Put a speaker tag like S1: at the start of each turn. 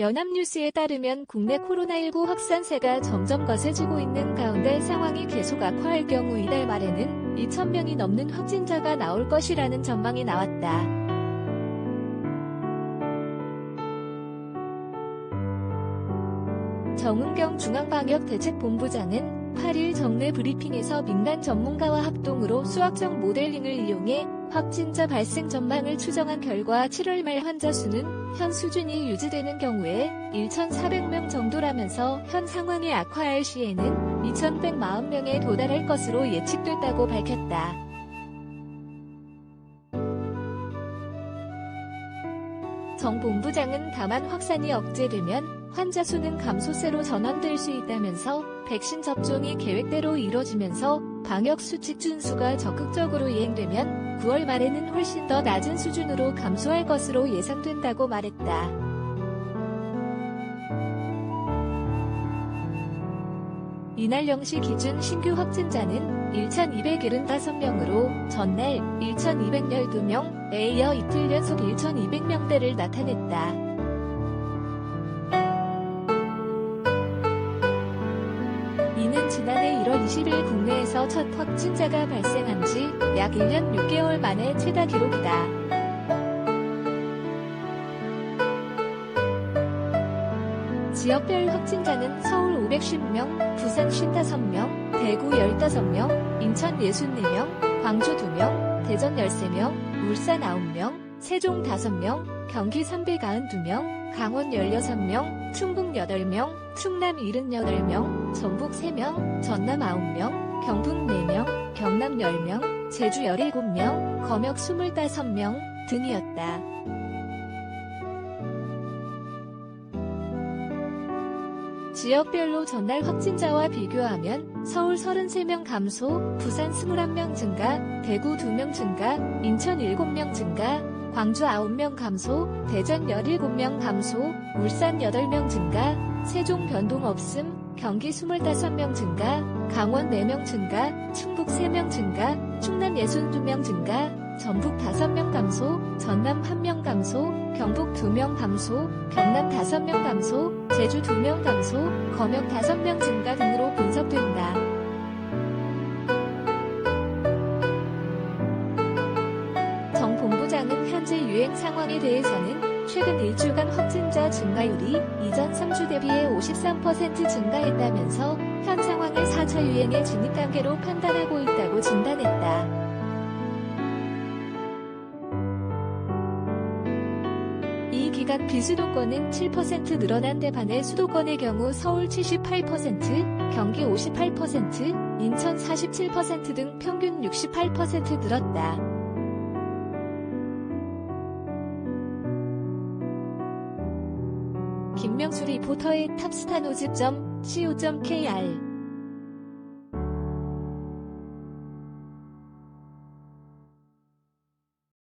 S1: 연합뉴스에 따르면 국내 코로나19 확산세가 점점 거세지고 있는 가운데 상황이 계속 악화할 경우 이달 말에는 2,000명이 넘는 확진자가 나올 것이라는 전망이 나왔다. 정은경 중앙방역대책본부장은 8일 정례 브리핑에서 민간 전문가와 합동으로 수학적 모델링을 이용해 확진자 발생 전망을 추정한 결과 7월 말 환자 수는 현 수준이 유지되는 경우에 1,400명 정도라면서 현 상황이 악화할 시에는 2,140명에 도달할 것으로 예측됐다고 밝혔다. 정 본부장은 다만 확산이 억제되면 환자 수는 감소세로 전환될 수 있다면서 백신 접종이 계획대로 이뤄지면서 방역 수칙 준수가 적극적으로 이행되면 9월 말에는 훨씬 더 낮은 수준으로 감소할 것으로 예상된다고 말했다. 이날 0시 기준 신규 확진자는 1,275명으로 전날 1,212명에 이어 이틀 연속 1,200명대를 나타냈다. 이는 지난해 1월 20일 국내에서 첫 확진자가 발생한 지 약 1년 6개월 만에 최다 기록이다. 지역별 확진자는 서울 510명, 부산 55명, 대구 15명, 인천 64명, 광주 2명, 대전 13명, 울산 9명, 세종 5명, 경기 392명, 강원 16명, 충북 8명, 충남 78명, 전북 3명, 전남 9명, 경북 4명, 경남 10명, 제주 17명, 검역 25명 등이었다. 지역별로 전날 확진자와 비교하면 서울 33명 감소, 부산 21명 증가, 대구 2명 증가, 인천 7명 증가, 광주 9명 감소, 대전 17명 감소, 울산 8명 증가, 세종 변동 없음, 경기 25명 증가, 강원 4명 증가, 충북 3명 증가, 충남 62명 증가, 전북 5명 감소, 전남 1명 감소, 경북 2명 감소, 경남 5명 감소, 제주 2명 감소, 검역 5명 증가 등으로 분석된다. 본부장은 현재 유행 상황에 대해서는 최근 일주간 확진자 증가율이 이전 3주 대비해 53% 증가했다면서 현 상황을 4차 유행의 진입 단계로 판단하고 있다고 진단했다. 이 기간 비수도권은 7% 늘어난 데 반해 수도권의 경우 서울 78%, 경기 58%, 인천 47%등 평균 68% 늘었다. 김명수 리포터의 탑스타노즈.co.kr